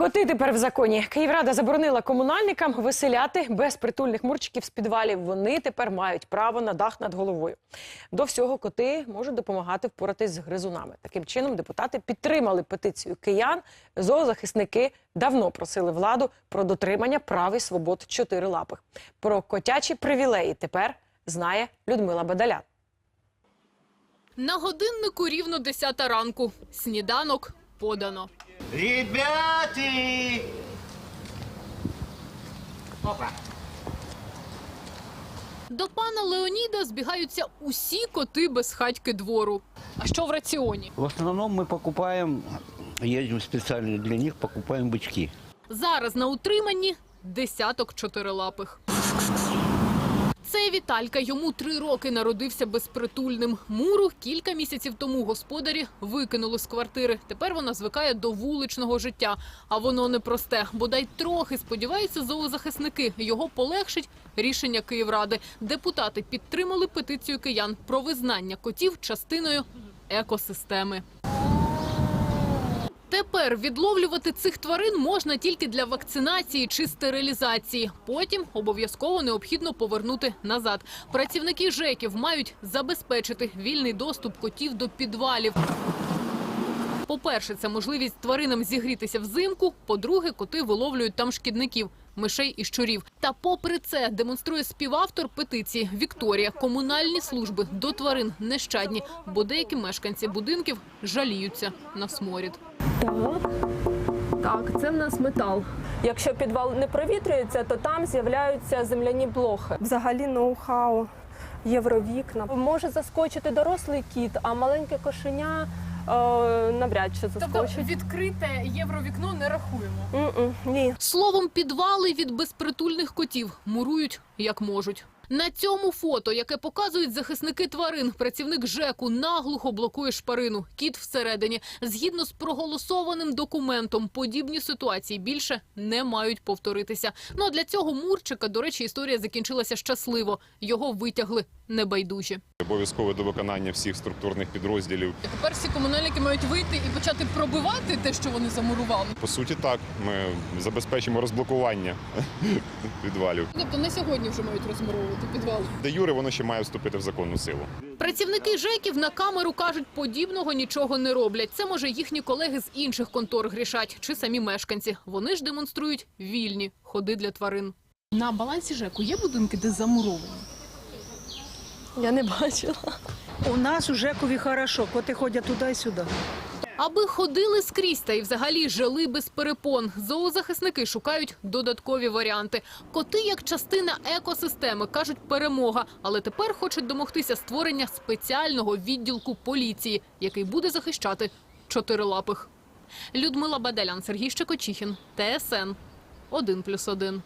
Коти тепер в законі. Київрада заборонила комунальникам виселяти безпритульних мурчиків з підвалів. Вони тепер мають право на дах над головою. До всього коти можуть допомагати впоратись з гризунами. Таким чином, депутати підтримали петицію киян. Зоозахисники давно просили владу про дотримання прав і свобод чотирилапих. Про котячі привілеї тепер знає Людмила Бадалян. На годиннику рівно 10 ранку. Сніданок подано. Ребята! Опа. До пана Леоніда збігаються усі коти без хатьки двору. А що в раціоні? В основном мы покупаем, едем специально для них, покупаем бычки. Зараз на утриманні десяток чотирилапих. Це Віталька. Йому три роки народився безпритульним. Муру кілька місяців тому господарі викинули з квартири. Тепер вона звикає до вуличного життя. А воно непросте. Бодай трохи сподіваються зоозахисники. Його полегшить рішення Київради. Депутати підтримали петицію киян про визнання котів частиною екосистеми. Тепер відловлювати цих тварин можна тільки для вакцинації чи стерилізації. Потім обов'язково необхідно повернути назад. Працівники ЖЕКів мають забезпечити вільний доступ котів до підвалів. По-перше, це можливість тваринам зігрітися взимку. По-друге, коти виловлюють там шкідників. Мишей і щурів. Та попри це демонструє співавтор петиції Вікторія. Комунальні служби до тварин нещадні, бо деякі мешканці будинків жаліються на сморід. Так. Так, це в нас метал. Якщо підвал не провітрюється, то там з'являються земляні блохи. Взагалі ноу-хау, євровікна. Може заскочити дорослий кіт, а маленьке кошеня е, навряд чи заскочить. відкрите євровікно не рахуємо. М-м, ні. Словом, підвали від безпритульних котів мурують як можуть. На цьому фото, яке показують захисники тварин, працівник ЖЕКу наглухо блокує шпарину. Кіт всередині. Згідно з проголосованим документом, подібні ситуації більше не мають повторитися. Ну а для цього Мурчика, до речі, історія закінчилася щасливо. Його витягли небайдужі. Обов'язково до виконання всіх структурних підрозділів. Тепер всі комунальники мають вийти і почати пробивати те, що вони замурували. По суті, так ми забезпечимо розблокування підвалів. Тобто не сьогодні вже мають розмуровувати підвал. Де юре воно ще має вступити в законну силу. Працівники ЖЕКів на камеру кажуть, подібного нічого не роблять. Це може їхні колеги з інших контор грішать чи самі мешканці. Вони ж демонструють вільні ходи для тварин. На балансі ЖЕКу є будинки, де замуровані? Я не бачила. У нас у Жекові хорошо, коти ходять туди і сюди. Аби ходили скрізь та й взагалі жили без перепон. Зоозахисники шукають додаткові варіанти. Коти як частина екосистеми кажуть перемога, але тепер хочуть домогтися створення спеціального відділку поліції, який буде захищати чотирилапих. Людмила Баделян, Сергій Щекочихін, ТСН 1+,1.